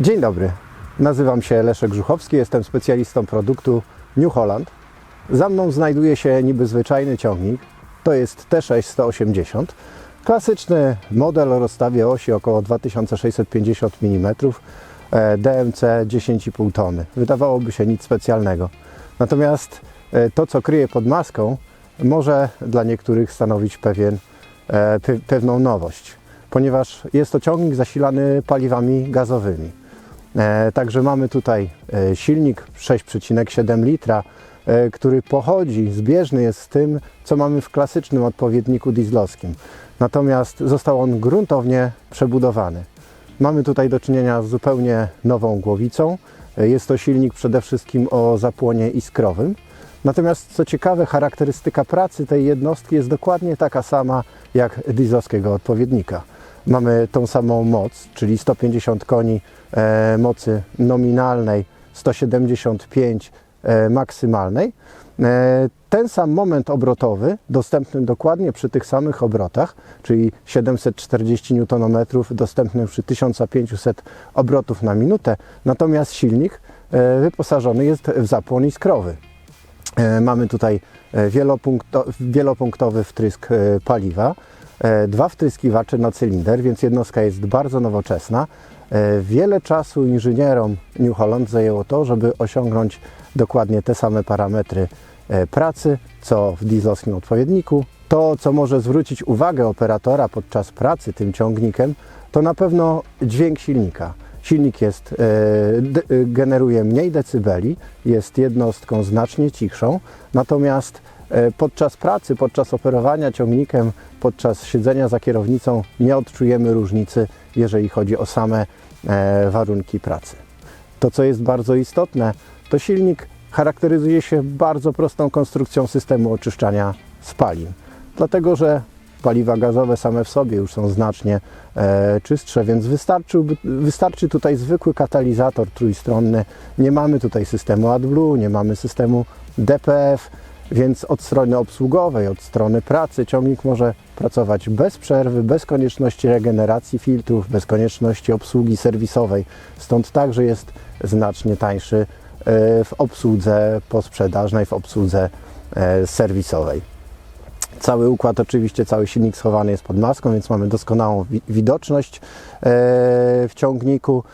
Dzień dobry, nazywam się Leszek Żuchowski, jestem specjalistą produktu New Holland. Za mną znajduje się niby zwyczajny ciągnik, to jest T6 180. Klasyczny model o rozstawie osi około 2650 mm, DMC 10,5 tony. Wydawałoby się nic specjalnego. Natomiast e, to, co kryje pod maską, może dla niektórych stanowić pewien, e, pe- pewną nowość, ponieważ jest to ciągnik zasilany paliwami gazowymi. E, Także mamy tutaj e, silnik 6,7 litra, e, który pochodzi, zbieżny jest z tym, co mamy w klasycznym odpowiedniku dieslowskim. Natomiast został on gruntownie przebudowany. Mamy tutaj do czynienia z zupełnie nową głowicą. Jest to silnik przede wszystkim o zapłonie iskrowym. Natomiast co ciekawe, charakterystyka pracy tej jednostki jest dokładnie taka sama jak dieslowskiego odpowiednika. Mamy tą samą moc, czyli 150 koni e, mocy nominalnej, 175 e, maksymalnej. E, ten sam moment obrotowy, dostępny dokładnie przy tych samych obrotach, czyli 740 Nm, dostępny przy 1500 obrotów na minutę, natomiast silnik e, wyposażony jest w zapłon iskrowy. E, Mamy tutaj e, wielopunkto, wielopunktowy wtrysk e, paliwa, dwa wtryskiwacze na cylinder, więc jednostka jest bardzo nowoczesna. E, Wiele czasu inżynierom New Holland zajęło to, żeby osiągnąć dokładnie te same parametry e, pracy, co w dieslowskim odpowiedniku. To, co może zwrócić uwagę operatora podczas pracy tym ciągnikiem, to na pewno dźwięk silnika. Silnik jest, e, e, generuje mniej decybeli, jest jednostką znacznie cichszą, natomiast e, podczas pracy, podczas operowania ciągnikiem, podczas siedzenia za kierownicą nie odczujemy różnicy, jeżeli chodzi o same e, warunki pracy. To, co jest bardzo istotne, to silnik charakteryzuje się bardzo prostą konstrukcją systemu oczyszczania spalin, dlatego że paliwa gazowe same w sobie już są znacznie e, czystsze, więc wystarczy tutaj zwykły katalizator trójstronny. Nie mamy tutaj systemu AdBlue, nie mamy systemu DPF, więc od strony obsługowej, od strony pracy ciągnik może pracować bez przerwy, bez konieczności regeneracji filtrów, bez konieczności obsługi serwisowej. Stąd także jest znacznie tańszy e, w obsłudze posprzedażnej, w obsłudze e, serwisowej. Cały układ, oczywiście cały silnik schowany jest pod maską, więc mamy doskonałą wi- widoczność e, w ciągniku.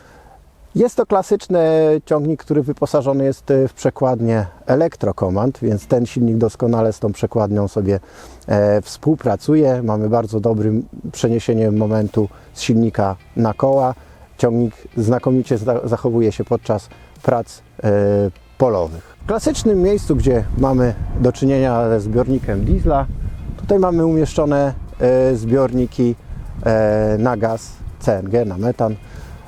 Jest to klasyczny ciągnik, który wyposażony jest e, w przekładnię Electrocommand, więc ten silnik doskonale z tą przekładnią sobie e, współpracuje. Mamy bardzo dobrym przeniesienie momentu z silnika na koła. Ciągnik znakomicie za- zachowuje się podczas prac e, polowych. W klasycznym miejscu, gdzie mamy do czynienia ze zbiornikiem diesla, tutaj mamy umieszczone e, zbiorniki e, na gaz CNG, na metan.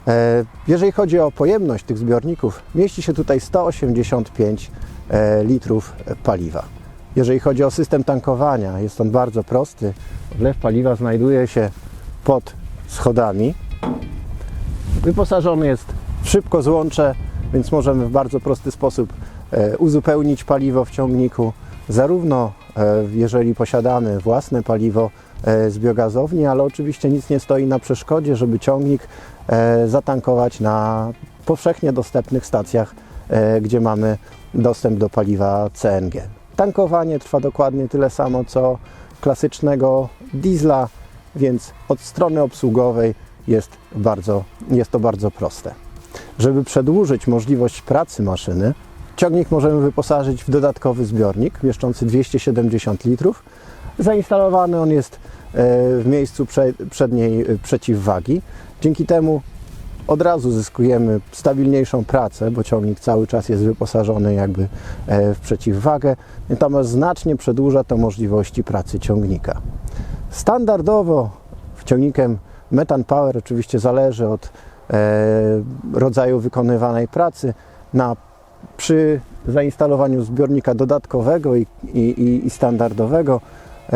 E, Jeżeli chodzi o pojemność tych zbiorników, mieści się tutaj 185 e, litrów paliwa. Jeżeli chodzi o system tankowania, jest on bardzo prosty. Wlew paliwa znajduje się pod schodami. Wyposażony jest w szybko złącze, więc możemy w bardzo prosty sposób e, uzupełnić paliwo w ciągniku. Zarówno jeżeli posiadamy własne paliwo e, z biogazowni, ale oczywiście nic nie stoi na przeszkodzie, żeby ciągnik e, zatankować na powszechnie dostępnych stacjach, e, gdzie mamy dostęp do paliwa CNG. Tankowanie trwa dokładnie tyle samo co klasycznego diesla, więc od strony obsługowej jest, bardzo, jest to bardzo proste. Żeby przedłużyć możliwość pracy maszyny, ciągnik możemy wyposażyć w dodatkowy zbiornik mieszczący 270 litrów. Zainstalowany on jest e, w miejscu prze, przedniej e, przeciwwagi. Dzięki temu od razu zyskujemy stabilniejszą pracę, bo ciągnik cały czas jest wyposażony jakby e, w przeciwwagę, natomiast znacznie przedłuża to możliwości pracy ciągnika. Standardowo w ciągnikiem Metan Power oczywiście zależy od rodzaju wykonywanej pracy. Na, przy zainstalowaniu zbiornika dodatkowego i, i, i- standardowego e,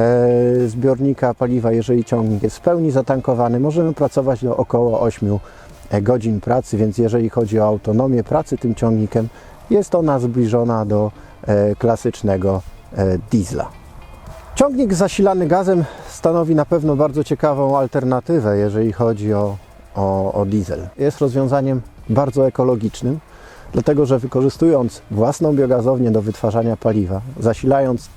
zbiornika paliwa, jeżeli ciągnik jest w pełni zatankowany, możemy pracować do około 8 godzin pracy, więc jeżeli chodzi o autonomię pracy tym ciągnikiem, jest ona zbliżona do e, klasycznego e, diesla. Ciągnik zasilany gazem stanowi na pewno bardzo ciekawą alternatywę, jeżeli chodzi o, o, o diesel. Jest rozwiązaniem bardzo ekologicznym, dlatego że wykorzystując własną biogazownię do wytwarzania paliwa, zasilając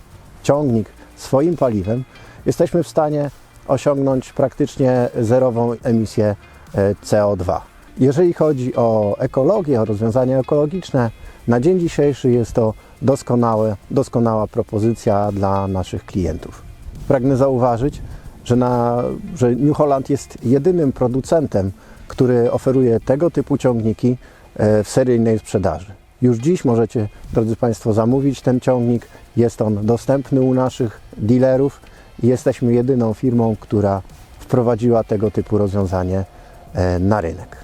ciągnik swoim paliwem, jesteśmy w stanie osiągnąć praktycznie zerową emisję e, CO2. Jeżeli chodzi o ekologię, o rozwiązania ekologiczne, na dzień dzisiejszy jest to doskonałe, doskonała propozycja dla naszych klientów. Pragnę zauważyć, że, na, że New Holland jest jedynym producentem, który oferuje tego typu ciągniki w seryjnej sprzedaży. Już dziś możecie, drodzy Państwo, zamówić ten ciągnik. Jest on dostępny u naszych dealerów jesteśmy jedyną firmą, która wprowadziła tego typu rozwiązanie e, na rynek.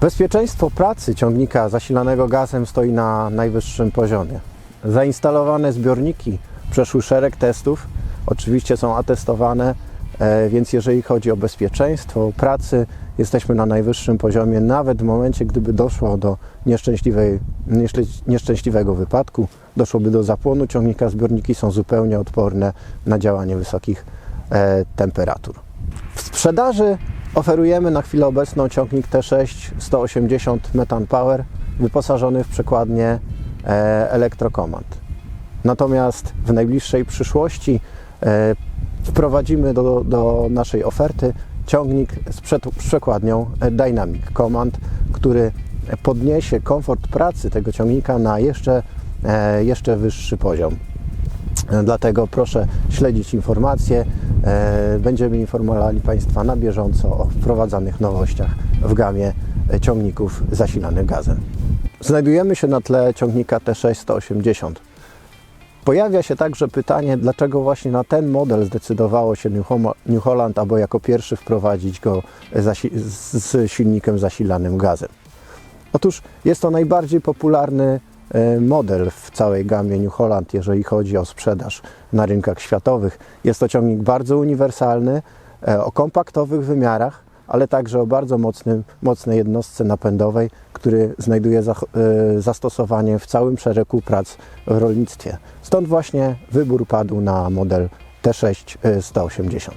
Bezpieczeństwo pracy ciągnika zasilanego gazem stoi na najwyższym poziomie. Zainstalowane zbiorniki przeszły szereg testów, oczywiście są atestowane, e, więc jeżeli chodzi o bezpieczeństwo pracy, jesteśmy na najwyższym poziomie, nawet w momencie, gdyby doszło do nieszczęśliwej, nieszczę- nieszczęśliwego wypadku, doszłoby do zapłonu ciągnika, zbiorniki są zupełnie odporne na działanie wysokich e, temperatur. W sprzedaży oferujemy na chwilę obecną ciągnik T6 180 Metan Power wyposażony w przekładnię e, Electrocommand. Natomiast w najbliższej przyszłości e, wprowadzimy do, do naszej oferty ciągnik z, przed, z przekładnią Dynamic Command, który podniesie komfort pracy tego ciągnika na jeszcze, e, jeszcze wyższy poziom. E, Dlatego proszę śledzić informacje. E, Będziemy informowali Państwa na bieżąco o wprowadzanych nowościach w gamie ciągników zasilanych gazem. Znajdujemy się na tle ciągnika T6 180. Pojawia się także pytanie, dlaczego właśnie na ten model zdecydowało się New Holland, aby jako pierwszy wprowadzić go z silnikiem zasilanym gazem. Otóż jest to najbardziej popularny e, model w całej gamie New Holland, jeżeli chodzi o sprzedaż na rynkach światowych. Jest to ciągnik bardzo uniwersalny, e, o kompaktowych wymiarach, ale także o bardzo mocnym, mocnej jednostce napędowej, który znajduje zach- e, zastosowanie w całym szeregu prac w rolnictwie. Stąd właśnie wybór padł na model T6 e, 180.